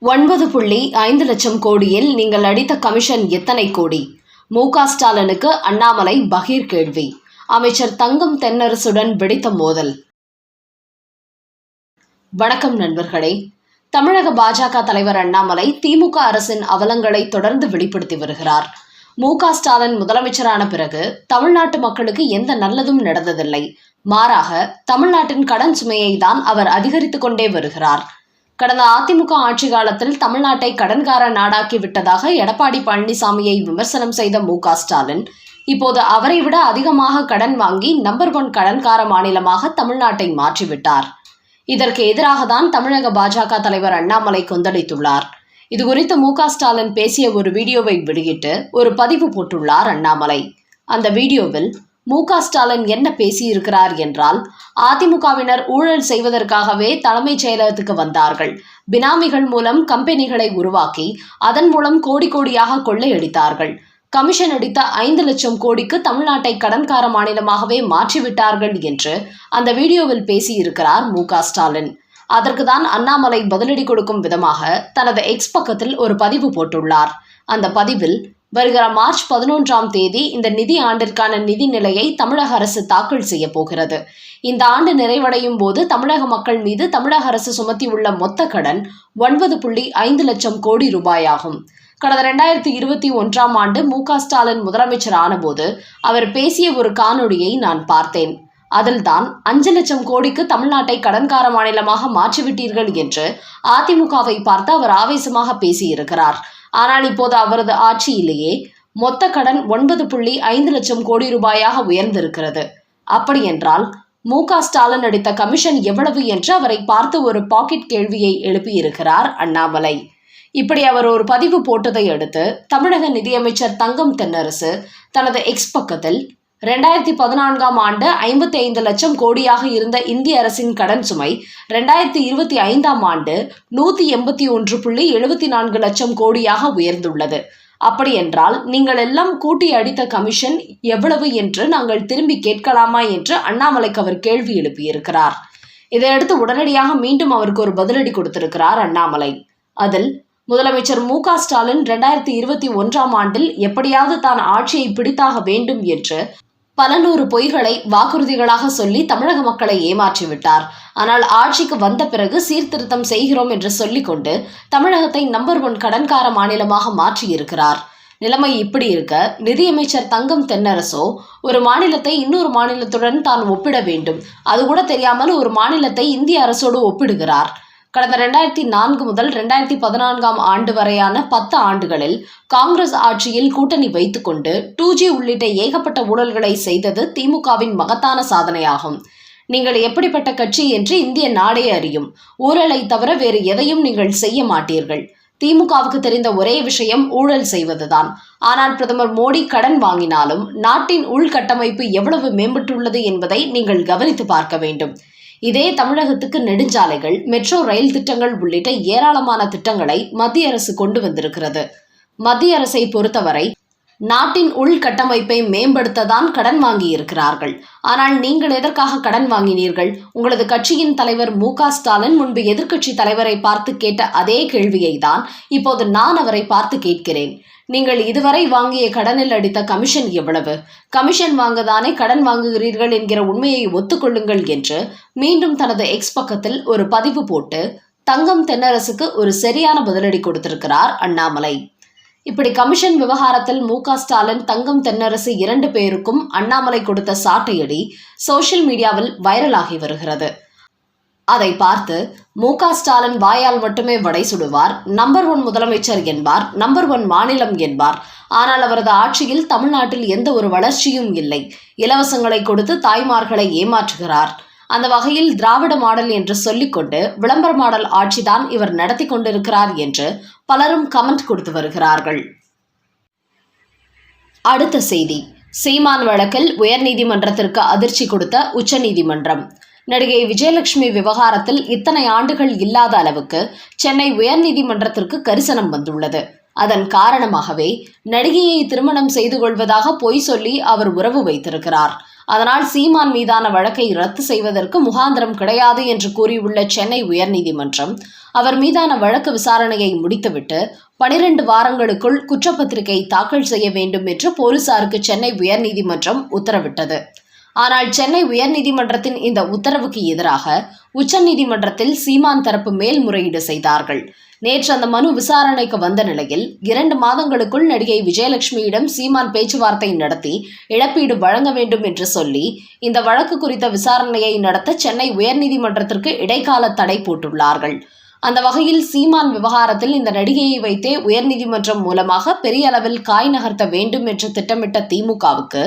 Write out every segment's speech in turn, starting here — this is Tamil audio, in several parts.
ஒன்பது புள்ளி ஐந்து லட்சம் கோடியில் நீங்கள் அடித்த கமிஷன் எத்தனை கோடி? மு க ஸ்டாலினுக்கு அண்ணாமலை பகீர் கேள்வி. அமைச்சர் தங்கம் தென்னரசுடன் வெடித்த மோதல். வணக்கம் நண்பர்களே. தமிழக பாஜக தலைவர் அண்ணாமலை திமுக அரசின் அவலங்களை தொடர்ந்து வெளிப்படுத்தி வருகிறார். மு க ஸ்டாலின் முதலமைச்சரான பிறகு தமிழ்நாட்டு மக்களுக்கு எந்த நல்லதும் நடந்ததில்லை. மாறாக தமிழ்நாட்டின் கடன் சுமையை தான் அவர் அதிகரித்துக் கொண்டே வருகிறார். கடந்த அதிமுக ஆட்சி காலத்தில் தமிழ்நாட்டை கடன்கார நாடாக்கி விட்டதாக எடப்பாடி பழனிசாமியை விமர்சனம் செய்த மு ஸ்டாலின். இப்போது அவரை விட அதிகமாக கடன் வாங்கி நம்பர் ஒன் கடன்கார மாநிலமாக தமிழ்நாட்டை மாற்றிவிட்டார். இதற்கு எதிராக தான் தமிழக பாஜக தலைவர் அண்ணாமலை கொந்தளித்துள்ளார். இதுகுறித்து மு ஸ்டாலின் பேசிய ஒரு வீடியோவை வெளியிட்டு ஒரு பதிவு போட்டுள்ளார் அண்ணாமலை. அந்த வீடியோவில் மு க ஸ்டாலின் என்ன பேசியிருக்கிறார் என்றால் அதிமுகவினர் ஊழல் செய்வதற்காகவே தலைமைச் செயலகத்துக்கு வந்தார்கள். பினாமிகள் மூலம் கம்பெனிகளை உருவாக்கி அதன் மூலம் கோடி கோடியாக கொள்ளையடித்தார்கள். கமிஷன் அடித்த ஐந்து லட்சம் கோடிக்கு தமிழ்நாட்டை கடன்கார மாநிலமாகவே மாற்றிவிட்டார்கள் என்று அந்த வீடியோவில் பேசியிருக்கிறார் மு க ஸ்டாலின். அதற்குதான் அண்ணாமலை பதிலடி கொடுக்கும் விதமாக தனது எக்ஸ் பக்கத்தில் ஒரு பதிவு போட்டுள்ளார். அந்த பதிவில் வருகிற மார்ச் பதினொன்றாம் தேதி இந்த நிதி ஆண்டிற்கான நிதி நிலையை தமிழக அரசு தாக்கல் செய்ய போகிறது. இந்த ஆண்டு நிறைவடையும் போது தமிழக மக்கள் மீது தமிழக அரசு சுமத்தியுள்ள மொத்த கடன் ஒன்பது புள்ளி ஐந்து லட்சம் கோடி ரூபாயாகும். கடந்த ரெண்டாயிரத்தி இருபத்தி ஒன்றாம் ஆண்டு மு க ஸ்டாலின் முதலமைச்சர் ஆனபோது அவர் பேசிய ஒரு காணொளியை நான் பார்த்தேன். அதில்தான் அஞ்சு லட்சம் கோடிக்கு தமிழ்நாட்டை கடன்கார மாநிலமாக மாற்றிவிட்டீர்கள் என்று அதிமுகவை பார்த்து அவர் ஆவேசமாக பேசியிருக்கிறார். ஆனால் இப்போது அவரது ஆட்சியிலேயே மொத்த கடன் ஒன்பது புள்ளி ஐந்து லட்சம் கோடி ரூபாயாக உயர்ந்திருக்கிறது. அப்படியென்றால் மு க ஸ்டாலின் அடித்த கமிஷன் எவ்வளவு என்று அவரை பார்த்து ஒரு பாக்கெட் கேள்வியை எழுப்பியிருக்கிறார் அண்ணாமலை. இப்படி அவர் ஒரு பதிவு போட்டதை அடுத்து தமிழக நிதியமைச்சர் தங்கம் தென்னரசு தனது எக்ஸ் பக்கத்தில் ரெண்டாயிரத்தி பதினான்காம் ஆண்டு ஐம்பத்தி ஐந்து லட்சம் கோடியாக இருந்த இந்திய அரசின் கடன் சுமை ரெண்டாயிரத்தி இருபத்தி ஐந்தாம் ஆண்டு நூத்தி எண்பத்தி ஒன்று புள்ளி எழுபத்தி நான்கு லட்சம் கோடியாக உயர்ந்துள்ளது. அப்படியென்றால் நீங்கள் எல்லாம் கூட்டி அடித்த கமிஷன் எவ்வளவு என்று நாங்கள் திரும்பி கேட்கலாமா என்று அண்ணாமலைக்கு அவர் கேள்வி எழுப்பியிருக்கிறார். இதையடுத்து உடனடியாக மீண்டும் அவருக்கு ஒரு பதிலடி கொடுத்திருக்கிறார் அண்ணாமலை. அதில் முதலமைச்சர் மு க ஸ்டாலின் ரெண்டாயிரத்தி இருபத்தி ஒன்றாம் ஆண்டில் எப்படியாவது தான் ஆட்சியை பிடித்தாக வேண்டும் என்று பல நூறு பொய்களை வாக்குறுதிகளாக சொல்லி தமிழக மக்களை ஏமாற்றிவிட்டார். ஆனால் ஆட்சிக்கு வந்த பிறகு சீர்திருத்தம் செய்கிறோம் என்று சொல்லிக்கொண்டு தமிழகத்தை நம்பர் ஒன் கடன்கார மாநிலமாக மாற்றியிருக்கிறார். நிலைமை இப்படி இருக்க நிதியமைச்சர் தங்கம் தென்னரசோ ஒரு மாநிலத்தை இன்னொரு மாநிலத்துடன் தான் ஒப்பிட வேண்டும். அது கூட தெரியாமல் ஒரு மாநிலத்தை இந்திய அரசோடு ஒப்பிடுகிறார். கடந்த ரெண்டாயிரத்தி நான்கு முதல் ரெண்டாயிரத்தி பதினான்காம் ஆண்டு வரையான பத்து ஆண்டுகளில் காங்கிரஸ் ஆட்சியில் கூட்டணி வைத்துக்கொண்டு டூ ஜி உள்ளிட்ட ஏகப்பட்ட ஊழல்களை செய்தது திமுகவின் மகத்தான சாதனையாகும். நீங்கள் எப்படிப்பட்ட கட்சி என்று இந்திய நாடே அறியும். ஊழலை தவிர வேறு எதையும் நீங்கள் செய்ய மாட்டீர்கள். திமுகவுக்கு தெரிந்த ஒரே விஷயம் ஊழல் செய்வதுதான். ஆனால் பிரதமர் மோடி கடன் வாங்கினாலும் நாட்டின் உள்கட்டமைப்பு எவ்வளவு மேம்பட்டுள்ளது என்பதை நீங்கள் கவனித்து பார்க்க வேண்டும். இதே தமிழகத்துக்கு நெடுஞ்சாலைகள் மெட்ரோ ரயில் திட்டங்கள் உள்ளிட்ட ஏராளமான திட்டங்களை மத்திய அரசு கொண்டு வந்திருக்கிறது. மத்திய அரசை பொறுத்தவரை நாட்டின் உள்கட்டமைப்பை மேம்படுத்ததான் கடன் வாங்கியிருக்கிறார்கள். ஆனால் நீங்கள் எதற்காக கடன் வாங்கினீர்கள்? உங்களது கட்சியின் தலைவர் மு க ஸ்டாலின் முன்பு எதிர்க்கட்சி தலைவரை பார்த்து கேட்ட அதே கேள்வியை தான் இப்போது நான் அவரை பார்த்து கேட்கிறேன். நீங்கள் இதுவரை வாங்கிய கடனில் அடித்த கமிஷன் எவ்வளவு? கமிஷன் வாங்கதானே கடன் வாங்குகிறீர்கள் என்கிற உண்மையை ஒத்துக்கொள்ளுங்கள் என்று மீண்டும் தனது எக்ஸ் பக்கத்தில் ஒரு பதிவு போட்டு தங்கம் தென்னரசுக்கு ஒரு சரியான பதிலடி கொடுத்திருக்கிறார் அண்ணாமலை. இப்படி கமிஷன் விவகாரத்தில் மு ஸ்டாலின் தங்கம் தென்னரசு இரண்டு பேருக்கும் அண்ணாமலை கொடுத்த சாட்டையடி சோஷியல் மீடியாவில் வைரலாகி வருகிறது. அதை பார்த்து மு ஸ்டாலின் வாயால் மட்டுமே வடை சுடுவார் நம்பர் ஒன் முதலமைச்சர் என்பார் நம்பர் ஒன் மாநிலம் என்பார். ஆனால் அவரது ஆட்சியில் தமிழ்நாட்டில் எந்த ஒரு வளர்ச்சியும் இல்லை. இலவசங்களை கொடுத்து தாய்மார்களை ஏமாற்றுகிறார். அந்த வகையில் திராவிட மாடல் என்று சொல்லிக்கொண்டு விளம்பர மாடல் ஆட்சிதான் இவர் நடத்தி கொண்டிருக்கிறார் என்று பலரும் கமெண்ட் கொடுத்து வருகிறார்கள். அடுத்த செய்தி. சீமான் வழக்கில் உயர்நீதிமன்றத்திற்கு அதிர்ச்சி கொடுத்த உச்சநீதிமன்றம். நடிகை விஜயலட்சுமி விவகாரத்தில் இத்தனை ஆண்டுகள் இல்லாத அளவுக்கு சென்னை உயர்நீதிமன்றத்திற்கு கரிசனம் வந்துள்ளது. அதன் காரணமாகவே நடிகையை திருமணம் செய்து கொள்வதாக பொய் சொல்லி அவர் உறவு வைத்திருக்கிறார். அதனால் சீமான் மீதான வழக்கை ரத்து செய்வதற்கு முகாந்திரம் கிடையாது என்று கூறியுள்ள சென்னை உயர்நீதிமன்றம் அவர் மீதான வழக்கு விசாரணையை முடித்துவிட்டு பனிரெண்டு வாரங்களுக்குள் குற்றப்பத்திரிகை தாக்கல் செய்ய வேண்டும் என்று போலீசாருக்கு சென்னை உயர்நீதிமன்றம் உத்தரவிட்டது. ஆனால் சென்னை உயர்நீதிமன்றத்தின் இந்த உத்தரவுக்கு எதிராக உச்சநீதிமன்றத்தில் சீமான் தரப்பு மேல்முறையீடு செய்தார்கள். நேற்று அந்த மனு விசாரணைக்கு வந்த நிலையில் இரண்டு மாதங்களுக்குள் நடிகை விஜயலட்சுமியிடம் சீமான் பேச்சுவார்த்தை நடத்தி இழப்பீடு வழங்க வேண்டும் என்று சொல்லி இந்த வழக்கு குறித்த விசாரணையை நடத்த சென்னை உயர்நீதிமன்றத்திற்கு இடைக்கால தடை போட்டுள்ளார்கள். அந்த வகையில் சீமான் விவகாரத்தில் இந்த நடிகையை வைத்தே உயர்நீதிமன்றம் மூலமாக பெரிய அளவில் காய் நகர்த்த வேண்டும் என்று திட்டமிட்ட திமுகவுக்கு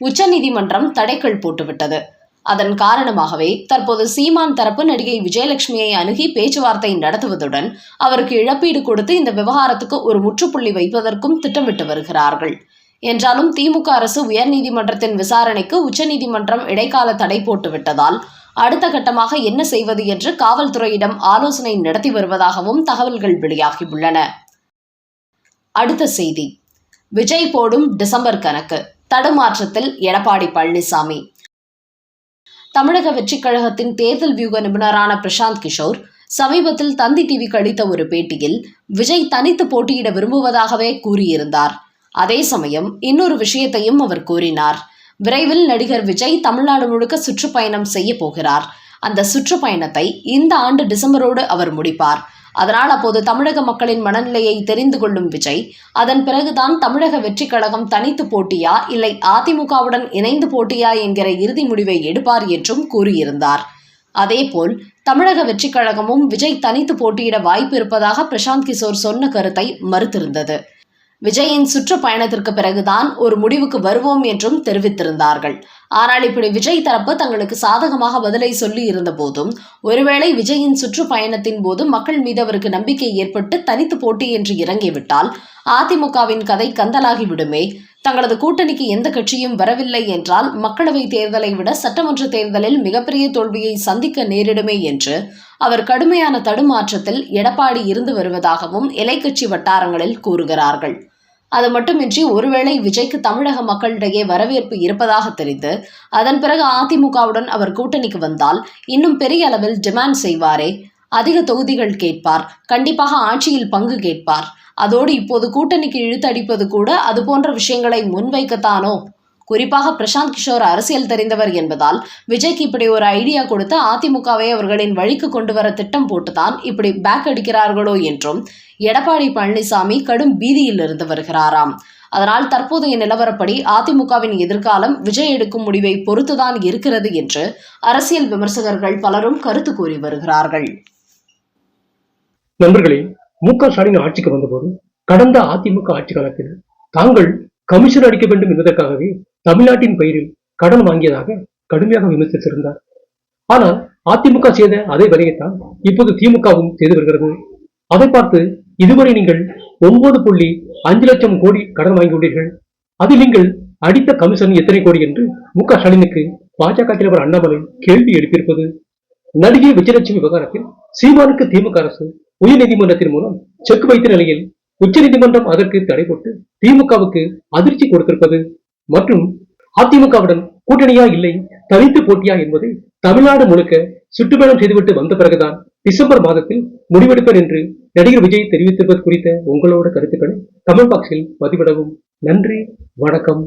உச்சநீதிமன்றம் தடைகள் போட்டுவிட்டது. அதன் காரணமாகவே தற்போது சீமான் தரப்பு நடிகை விஜயலட்சுமியை அணுகி பேச்சுவார்த்தை நடத்துவதுடன் அவருக்கு இழப்பீடு கொடுத்து இந்த விவகாரத்துக்கு ஒரு முற்றுப்புள்ளி வைப்பதற்கும் திட்டமிட்டு வருகிறார்கள். என்றாலும் திமுக அரசு உயர்நீதிமன்றத்தின் விசாரணைக்கு உச்சநீதிமன்றம் இடைக்கால தடை போட்டுவிட்டதால் அடுத்த கட்டமாக என்ன செய்வது என்று காவல்துறையிடம் ஆலோசனை நடத்தி வருவதாகவும் தகவல்கள் வெளியாகியுள்ளன. அடுத்த செய்தி. விஜய் போடும் டிசம்பர் கணக்கு. தடுமாற்றத்தில் எடப்பாடி பழனிசாமி. தமிழக வெற்றிக் கழகத்தின் தேர்தல் வியூக நிபுணரான பிரசாந்த் கிஷோர் சமீபத்தில் தந்தி டிவிக்கு அளித்த ஒரு பேட்டியில் விஜய் தனித்து போட்டியிட விரும்புவதாகவே கூறியிருந்தார். அதே சமயம் இன்னொரு விஷயத்தையும் அவர் கூறினார். விரைவில் நடிகர் விஜய் தமிழ்நாடு முழுக்க சுற்றுப்பயணம் செய்ய போகிறார். அந்த சுற்றுப்பயணத்தை இந்த ஆண்டு டிசம்பரோடு அவர் முடிப்பார். அதனால் அப்போது தமிழக மக்களின் மனநிலையை தெரிந்து கொள்ளும் விஜய் அதன் பிறகுதான் தமிழக வெற்றிக் கழகம் தனித்து போட்டியா இல்லை அதிமுகவுடன் இணைந்து போட்டியா என்கிற இறுதி முடிவை எடுப்பார் என்றும் கூறியிருந்தார். அதேபோல் தமிழக வெற்றிக் கழகமும் விஜய் தனித்து போட்டியிட வாய்ப்பு இருப்பதாக பிரசாந்த் கிஷோர் சொன்ன கருத்தை மறுத்திருந்தது. விஜயின் சுற்றுப்பயணத்திற்கு பிறகுதான் ஒரு முடிவுக்கு வருவோம் என்றும் தெரிவித்திருந்தார்கள். ஆனால் இப்படி விஜய் தரப்பு தங்களுக்கு சாதகமாக பதிலை சொல்லி இருந்த போதும் ஒருவேளை விஜயின் சுற்றுப்பயணத்தின் போது மக்கள் மீது அவருக்கு நம்பிக்கை ஏற்பட்டு தனித்து போட்டி என்று இறங்கிவிட்டால் அதிமுகவின் கதை கந்தலாகிவிடுமே. தங்களது கூட்டணிக்கு எந்த கட்சியும் வரவில்லை என்றால் மக்களவைத் தேர்தலை விட சட்டமன்ற தேர்தலில் மிகப்பெரிய தோல்வியை சந்திக்க நேரிடுமே என்று அவர் கடுமையான தடுமாற்றத்தில் எடப்பாடி இருந்து வருவதாகவும் இலைக்கட்சி வட்டாரங்களில் கூறுகிறார்கள். அது மட்டுமின்றி ஒருவேளை விஜய்க்கு தமிழக மக்களிடையே வரவேற்பு இருப்பதாக தெரிந்து அதன் பிறகு அதிமுகவுடன் அவர் கூட்டணிக்கு வந்தால் இன்னும் பெரிய அளவில் டிமாண்ட் செய்வாரே. அதிக தொகுதிகள் கேட்பார் கண்டிப்பாக ஆட்சியில் பங்கு கேட்பார். அதோடு இப்போது கூட்டணிக்கு இழுத்தடிப்பது கூட அது போன்ற விஷயங்களை முன்வைக்கத்தானோ? குறிப்பாக பிரசாந்த் கிஷோர் அரசியல் தெரிந்தவர் என்பதால் விஜய்க்கு இப்படி ஒரு ஐடியா கொடுத்து அதிமுகவை அவர்களின் வழிக்கு கொண்டு வர திட்டம் போட்டுதான் இப்படி பேக் அடிக்கிறார்களோ என்றும் எடப்பாடி பழனிசாமி கடும் பீதியில் இருந்து வருகிறாராம். அதனால் தற்போதைய நிலவரப்படி அதிமுகவின் எதிர்காலம் விஜய் எடுக்கும் முடிவை பொறுத்துதான் இருக்கிறது என்று அரசியல் விமர்சகர்கள் பலரும் கருத்து கூறி வருகிறார்கள். நண்பர்களே மு க ஸ்டாலின் ஆட்சிக்கு வந்தபோது கடந்த அதிமுக ஆட்சி காலத்தில் தாங்கள் கமிஷன் அடிக்க வேண்டும் என்பதற்காகவே தமிழ்நாட்டின் பெயரில் கடன் வாங்கியதாக கடுமையாக விமர்சித்திருந்தார். ஆனால் அதிமுக செய்த அதே வேலையைத்தான் இப்போது திமுகவும் செய்து வருகிறது. அதை பார்த்து இதுவரை நீங்கள் ஒன்பது புள்ளி அஞ்சு லட்சம் கோடி கடன் வாங்கியுள்ளீர்கள். அதில் நீங்கள் அடித்த கமிஷன் எத்தனை கோடி என்று மு க ஸ்டாலினுக்கு பாஜக தலைவர் அண்ணாமலை கேள்வி எழுப்பியிருப்பது. நடிகை விஜயலட்சுமி விவகாரத்தில் சீமானுக்கு திமுக அரசு உயர்நீதிமன்றத்தின் மூலம் செக் வைத்த நிலையில் உச்சநீதிமன்றம் அதற்கு தடை போட்டு திமுகவுக்கு அதிர்ச்சி கொடுத்திருப்பது மற்றும் அதிமுகவுடன் கூட்டணியா இல்லை தனித்து போட்டியா என்பதை தமிழ்நாடு முழுக்க சுற்றுப்பயணம் செய்துவிட்டு வந்த பிறகுதான் டிசம்பர் மாதத்தில் முடிவெடுப்பேன் என்று நடிகர் விஜய் தெரிவித்திருப்பது குறித்த உங்களோட கருத்துக்களை கமெண்ட் பாக்ஸில் பதிவிடவும். நன்றி வணக்கம்.